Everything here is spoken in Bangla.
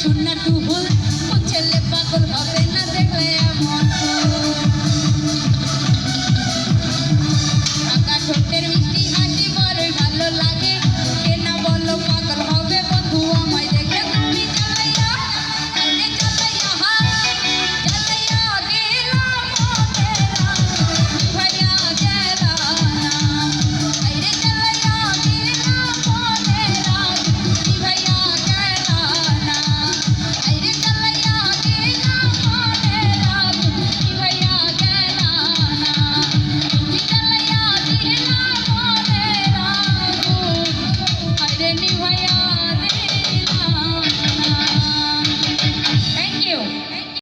সোনার তো হল